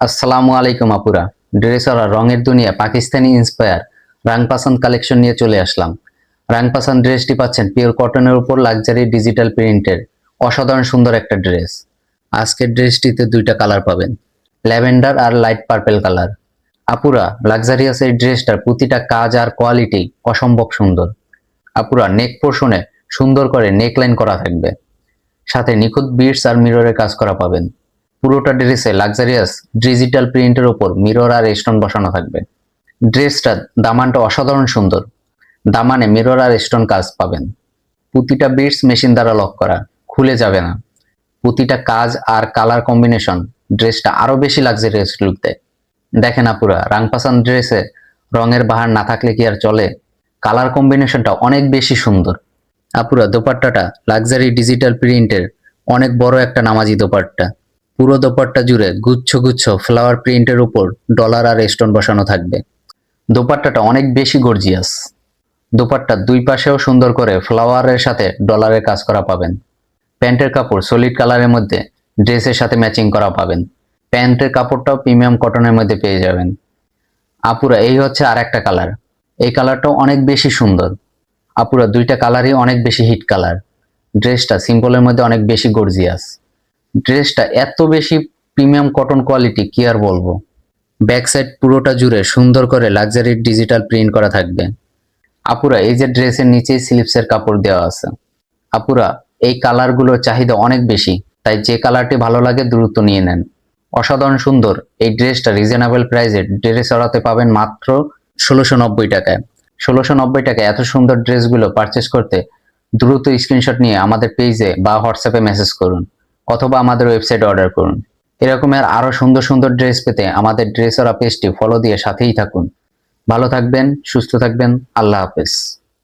আসসালামু আলাইকুম আপুরা। ড্রেসরা রঙের দুনিয়া, পাকিস্তানি ইন্সপায়ার রাং পাসান্দ কালেকশন নিয়ে চলে আসলাম। রাং পাসান্দ ড্রেসটি পাচ্ছেন পিওর কটনের উপর লাক্সারি ডিজিটাল প্রিন্টের অসাধারণ সুন্দর একটা ড্রেস আজকের ড্রেসটিতে দুইটা কালার পাবেন, ল্যাভেন্ডার আর লাইট পার্পেল কালার আপুরা লাক্সারিয়াস এই ড্রেসটার প্রতিটা কাজ আর কোয়ালিটি অসম্ভব সুন্দর। আপুরা নেক পোর্শনে সুন্দর করে নেকলাইন করা থাকবে। সাথে নিখুঁত বিটস আর মিররের কাজ করা পাবেন। পুরোটা ড্রেসে লাক্সারিয়াস ডিজিটাল প্রিন্টের ওপর মিরর আর স্টোন বসানো থাকবে। ড্রেসটা দামানটা অসাধারণ সুন্দর। দামানে মিরর আর স্টোন কাজ পাবেন। প্রতিটা বিটস মেশিন দ্বারা লক করা, খুলে যাবে না। প্রতিটা কাজ আর কালার কম্বিনেশন ড্রেসটা আরও বেশি লাক্সারিয়াস লুক দেয়। দেখেন আপুরা রাংপাসান ড্রেসে রঙের বাহার না থাকলে কি আর চলে? কালার কম্বিনেশনটা অনেক বেশি সুন্দর। আপুরা, দোপাট্টাটা লাক্সারি ডিজিটাল প্রিন্টের অনেক বড় একটা নামাজি দোপাট্টা। পুরো দোপাট্টা জুড়ে গুচ্ছ গুচ্ছ ফ্লাওয়ার প্রিন্টের উপর ডলার আর স্টোন বসানো থাকবে। দোপাট্টাটা অনেক বেশি গর্জিয়াস দোপাট্টার দুই পাশেও সুন্দর করে ফ্লাওয়ারের সাথে ডলারের কাজ করা পাবেন। প্যান্টের কাপড় সলিড কালারের মধ্যে ড্রেসের সাথে ম্যাচিং করা পাবেন। প্যান্টের কাপড়টাও প্রিমিয়াম কটনের মধ্যে পেয়ে যাবেন। আপুরা, এই হচ্ছে আর একটা কালার এই কালারটাও অনেক বেশি সুন্দর। আপুরা, দুইটা কালারই অনেক বেশি হিট কালার ড্রেসটা সিম্পলের মধ্যে অনেক বেশি গর্জিয়াস ড্রেসটা এত বেশি প্রিমিয়াম কটন কোয়ালিটি কি আর বলব? ব্যাক সাইড পুরোটা জুড়ে সুন্দর করে লাক্সারি ডিজিটাল প্রিন্ট করা থাকবে। আপুরা, এই যে ড্রেসের নিচেই স্লিপসের কাপড় দেওয়া আছে। আপুরা, এই কালারগুলোর চাহিদা অনেক বেশি, তাই যে কালারটি ভালো লাগে দ্রুত নিয়ে নেন। অসাধারণ সুন্দর, এই ড্রেসটা রিজনেবল প্রাইসে ড্রেস অর্ডাতে পাবেন মাত্র ষোলোশো নব্বই টাকায়। ষোলোশো নব্বই টাকায় এত সুন্দর ড্রেসগুলো পারচেস করতে দ্রুত স্ক্রিনশট নিয়ে আমাদের পেজে বা হোয়াটসঅ্যাপে মেসেজ করুন। অথবা আমাদের ওয়েবসাইট অর্ডার করুন। এরকমের আরও সুন্দর সুন্দর ড্রেস পেতে আমাদের ড্রেসরা পেজটি ফলো দিয়ে সাথেই থাকুন। ভালো থাকবেন, সুস্থ থাকবেন, আল্লাহ হাফেজ।